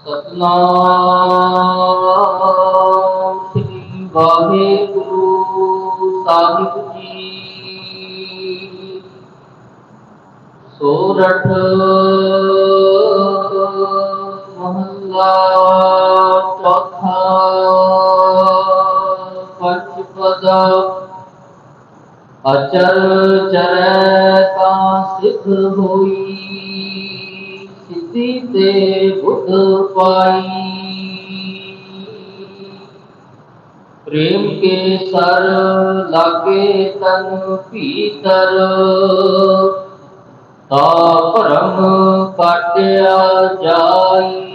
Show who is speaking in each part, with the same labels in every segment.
Speaker 1: सतना श्री वाहे गुरु साहिब जी। सोरठ महला चौथा अचल चरण ਸਿੱਖ ਹੋਈ। ਸਿੱਧੀ ਤੇ ਬੁੱਧ ਪਾਈ। ਪ੍ਰੇਮ ਕੇ ਸਰ ਲਾਗੇ ਤਨ ਭੀਤਰ। ਤਾ ਭਰਮ ਕਾਟਿਆ ਜਾਈ।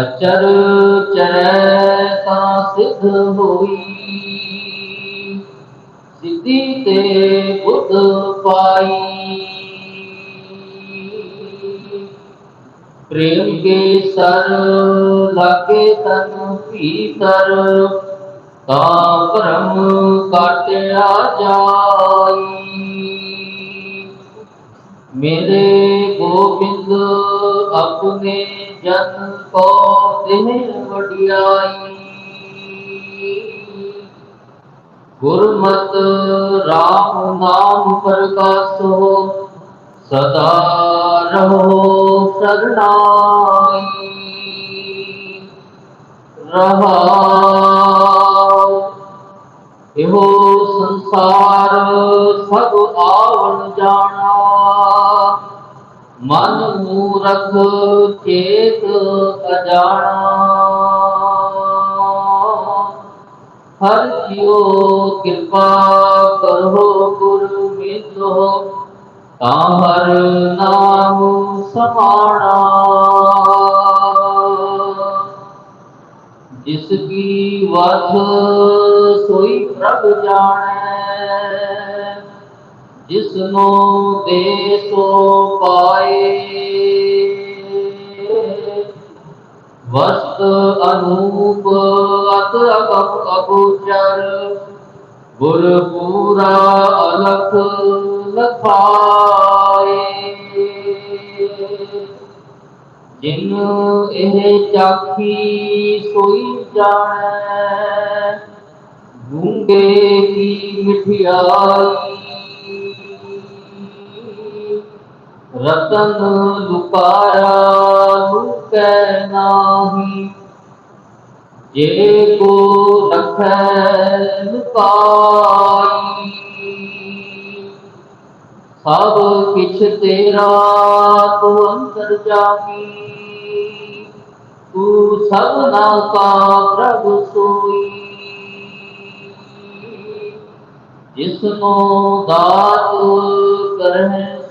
Speaker 1: ਅਚਰ ਚਰੈ ਤਾ ਸਿਧ ਹੋਈ। ਤੇ ਬੁੱਧ ਪਾਈ। ਪ੍ਰੇਮ ਕੇ ਸਰ ਲਾਗੇ ਤਨ ਭੀਤਰ, ਤਾ ਭਰਮ ਕਾਟਿਆ ਜਾਈ। ਮੇਰੇ ਗੋਬਿੰਦ ਆਪਣੇ ਜਨ ਕੋ ਦੇਹ ਵਡਿਆਈ। गुरमत राम नाम प्रकाशो, सदा रहो शरणाई। रहा संसार सब आवण जाना। मन मूरख चेत अजाना। हर कियो कृपा करो गुरु मिलो ता नाम समाना। जिसकी वध सोई प्रभ जाने। जिसनो देसो पाए। वस्त अनूप अत अगोचर गुरपुरा अलख लखाए। जिन एह चाखी सोई जाए। गूँगे की मिठियाई रतन दुपारा दुख नाही. जे को रख सब किछ तेरा तो अंतर जामी तू सब ना का प्रभु सोई. जिसनो दात करहे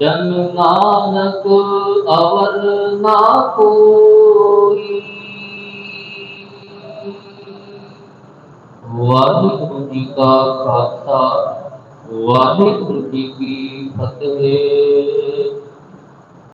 Speaker 1: जन नानक अवर ना कोई। वाहिगुरु जी का खालसा वाहिगुरु जी की फतेह